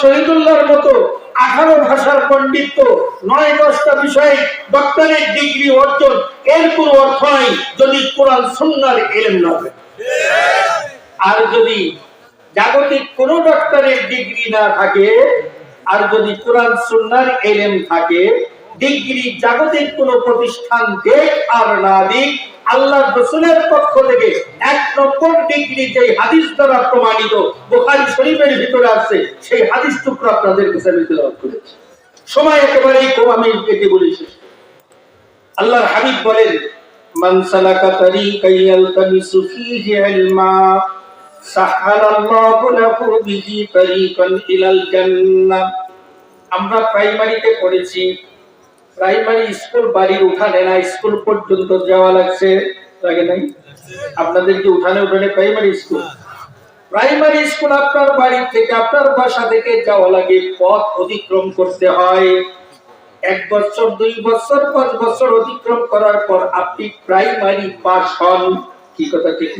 শহীদুল্লাহর মতো আঠারো ভাষার পণ্ডিত নয় দশটা বিষয়ে ডক্টরেট ডিগ্রি অর্জন, এর কোনো অর্থ নাই যদি কোরআন সুন্নার এলেম না থাকে আর যদি জাগতিক কোন ডক্টরের ডিগ্রি না থাকে, আর যদি কোরআন সুন্নার এলেম থাকে ডিগ্রি জাগতিক কোন প্রতিষ্ঠান দেখ আর না দিক আল্লাহ রসুলের পক্ষ থেকে এক নম্বর ডিগ্রি যে হাদিস দ্বারা প্রমাণিত, বোখারি শরীফের ভিতরে আছে, সেই হাদিস টুকরো আপনাদের কাছে আমি তেলাওয়াত করেছি। সময় একেবারেই কম, আমি এটি বলি আল্লাহর হাবিব বলেন আমরা প্রাইমারিতে পড়েছি প্রাইমারি স্কুল বাড়ির উঠানে না, স্কুল পর্যন্ত যাওয়া লাগছে। লাগে নাই? আপনাদের কি উঠানে উঠানে প্রাইমারি স্কুল। প্রাইমারি স্কুল আপনার বাড়ি থেকে, আপনার বাসা থেকে যাওয়া লাগে, পথ অতিক্রম করতে হয়। এক বছর, দুই বছর, পাঁচ বছর অতিক্রম করার পর আপনি প্রাইমারি পাস হন। কি কথা, ঠিক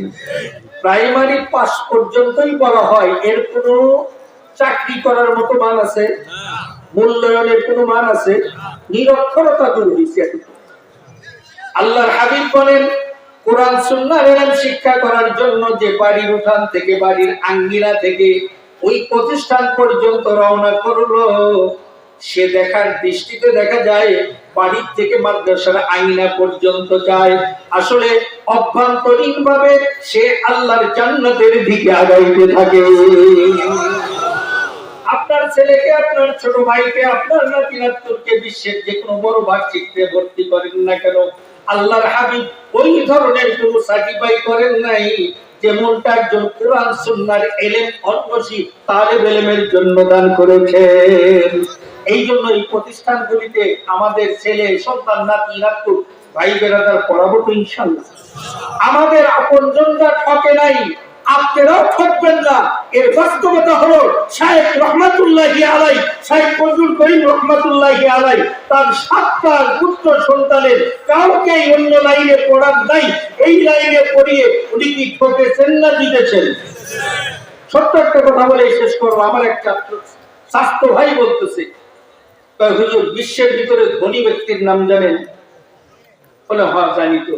প্রাইমারি পাস পর্যন্তই বলা হয়। এর কোনো চাকরি করার মতো মান আছে? মূল্যায়নের কোনো মান আছে? নিরক্ষরতা দূর হয়েছে আল্লাহর হাবিব বলেন, কোরআন সুন্নাহর ইলম শিক্ষা করার জন্য যে বাড়ির উঠান থেকে, বাড়ির আঙ্গিনা থেকে ওই প্রতিষ্ঠান পর্যন্ত রওনা করল, সে দেখার দৃষ্টিতে দেখা যায়, বাড়ির থেকে মাদ্রাসার আঙ্গিনা পর্যন্ত যায়। আসলে অভ্যন্তরীণ ভাবে সে আল্লাহর জান্নাতের দিকে আগাইতে থাকে। আপনার ছেলেকে, আপনার ছোট ভাইকে, আপনার নাতি নাতুরকে বিশ্বের যে কোনো বড় ভার্সিটিতে ভর্তি করেন না কেন? আল্লাহর হাবিব ওই ধরনের কোন সার্টিফাই করেন নাই যেমনটা একজন কোরআন সুন্নার এলেম অন্বেষী, তালেব এলেমের জন্য দান করেছেন। এই জন্য এই প্রতিষ্ঠানগুলিতে আমাদের ছেলে, সন্তান, নাতি নাতুর ভাই বেড়াদার পড়াবো তো ইনশাল্লাহ আমাদের আপনজনরা ঠকে নাই। আপনারাও ঠকবেন না। এর বাস্তবতা হলো শাহেখ রহমাতুল্লাহি আলাই শাহেখ ফজলুল করিম রহমাতুল্লাহি আলাই তার সাতটা পুত্র সন্তানের কাউকে অন্য লাইনে পড়ার নাই। এই লাইনে পড়িয়ে উনি কি ঠকেছেন না জিতেছেন? ছোট্ট একটা কথা বলে শেষ করব। আমার এক ছাত্র স্বাস্থ্য ভাই বলতেছে হুজুর, বিশ্বের ভিতরে ধনী ব্যক্তির নাম জানেন? বলে হ্যাঁ জানি তো।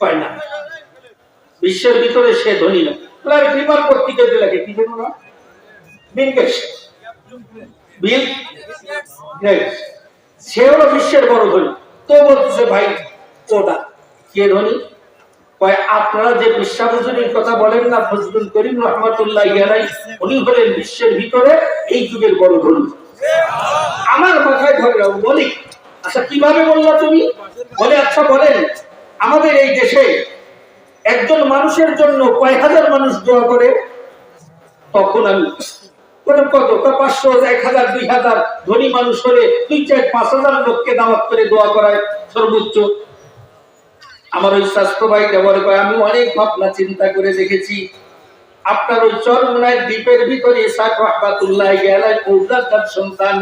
কয়, না। বিশ্বের ভিতরে সে ধনী না। আরে পেপার পত্রিকাতে লাগে, কি জানো না? Bill Gates. Bill Gates. সে হলো বিশ্বের বড় ধনী। তো বলতেছে, ভাই ওটা কে ধনী? কয়, আপনারা যে বিশ্বাবজনীর কথা বলেন না, ফজলুল করিম রহমতুল্লাহ ইয়ালাই উনি হলেন বিশ্বের ভিতরে এই যুগের বড় ধনী। আমার মাথায় ধরে রাখো বলি আচ্ছা কীভাবে বললা তুমি? বলে আচ্ছা বলেন, আমাদের এই দেশে একজন মানুষের জন্য কয় হাজার মানুষ দোয়া করে, তখন আমি কত? পাঁচশো, এক হাজার, দুই হাজার ধনী মানুষ হলে দুই চার পাঁচ হাজার লোককে দাওয়াত করে দোয়া করায় সর্বোচ্চ। আমার ওই স্বাস্থ্য ভাইটা বলে কয় আমি অনেক ভাবনা চিন্তা করে দেখেছি। আপনার ওই চরমনায় দ্বীপের ভিতরে ইসাক রহমাতুল্লাহ তার সন্তান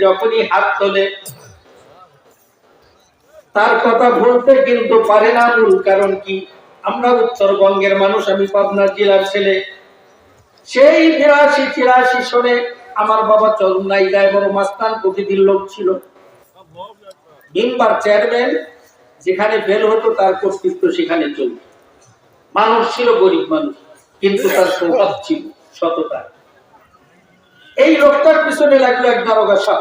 যখনই হাত তোলে, তার কথা বলতে কিন্তু পারে না মূল কারণ কি? আমরা উত্তরবঙ্গের মানুষ, আমি পাবনা জেলার ছেলে। সেই বিরাশি, তিরাশি সনে আমার বাবা চরমনাই গায়ে বড় মাস্তান প্রকৃতির লোক ছিল। মেম্বার চেয়ারম্যান যেখানে ফেল হতো, তার কর্তৃত্ব সেখানে চলত। মানুষ ছিল গরিব মানুষ, কিন্তু তার স্বভাব ছিল সততা। এই লোকটার পিছনে লাগল এক দারোগা সাহ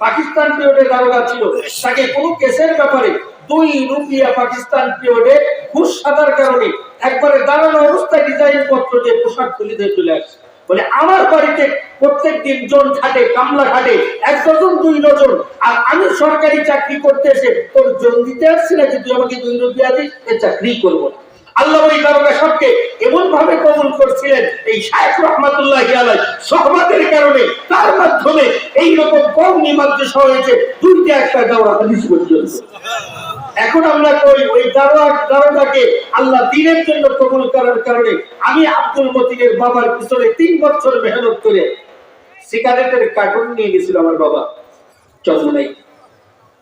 পাকিস্তান পিরিয়ডে দারোগা ছিল। তাকে কোনো কেসের ব্যাপারে দুই রুপিয়া পাকিস্তান পিরিয়ডে ঘুষ সাদার কারণে একবারে দাঁড়ানো অবস্থায় ডিজাইন পত্র দিয়ে পোশাক খুলে দিয়ে চলে আসছে বলে, আমার বাড়িতে প্রত্যেক দিন জন খাটে, কামলা খাটে এক ডজন দুই ডজন আর আমি সরকারি চাকরি করতে এসে তোর জন দিতে আসছি নাকি? তুই আমাকে দুই রুপিয়া দিস, এ চাকরি করব না। আল্লাহ ওই দারোগা সবকে এমন ভাবে কবুল করছিলেন এই শাহেখ রহমাতুল্লাহ আলাই সহমতের কারণে, তার মাধ্যমে এই রকম কম নিমাদ্রাসা হয়েছে, দুইটা একটা পর্যন্ত এখন আমরা কই, ওই দারোয়া দারোগাকে আল্লাহ দিনের জন্য কবুল করার কারণে আমি আব্দুল মতিনের বাবার পিছনে তিন বছর মেহনত করে সিগারেটের কার্টুন নিয়ে গেছিল আমার বাবা। চন্দ্রাই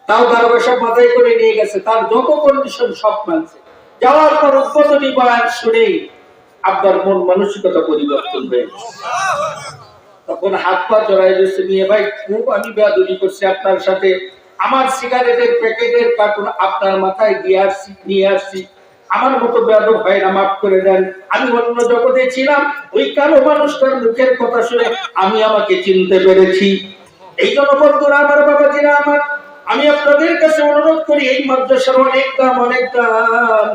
তাও দারোগা সব মাথায় করে নিয়ে গেছে। তার যত কন্ডিশন সব মানছে। যাওয়ার পর উদ্বোধনী বয়ান শুনেই আব্বার মন মানসিকতা পরিবর্তন হয়ে তখন হাত পা জড়াই দিয়েছে নিয়ে ভাই, খুব আমি বেয়াদুরি করছি আপনার সাথে। আমার সিগারেটের প্যাকেটের কার্টুন আপনার মাথায় দিয়ে আসছি, নিয়ে আসছি। আমার মতো বেয়াদব হয় না মাফ করে দেন। আমি অন্য জগতে ছিলাম, ওই কালো মানুষটার মুখের কথা শুনে আমি আমাকে চিনতে পেরেছি। এই জন্য বন্ধুরা আমার বাবাজিরা আমার, আমি আপনাদের কাছে অনুরোধ করি, এই মাদ্রাসার অনেক দাম অনেক দাম।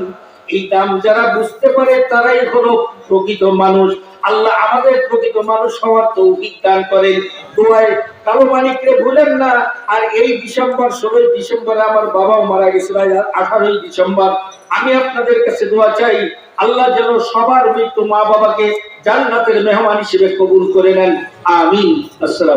এই দাম যারা বুঝতে পারে, তারাই হলো প্রকৃত মানুষ। আল্লাহ আমাদের প্রতি মানুষ হওয়ার তৌফিক দান করেন। কালো মানিককে ভুলেন না। আর এই ডিসেম্বর, ষোলোই ডিসেম্বরে আমার বাবাও মারা গেছিল আঠারোই ডিসেম্বর। আমি আপনাদের কাছে দোয়া চাই, আল্লাহ যেন সবার মৃত্যু মা বাবাকে জান্নাতের মেহমান হিসেবে কবুল করে নেন। আমি আসসালাম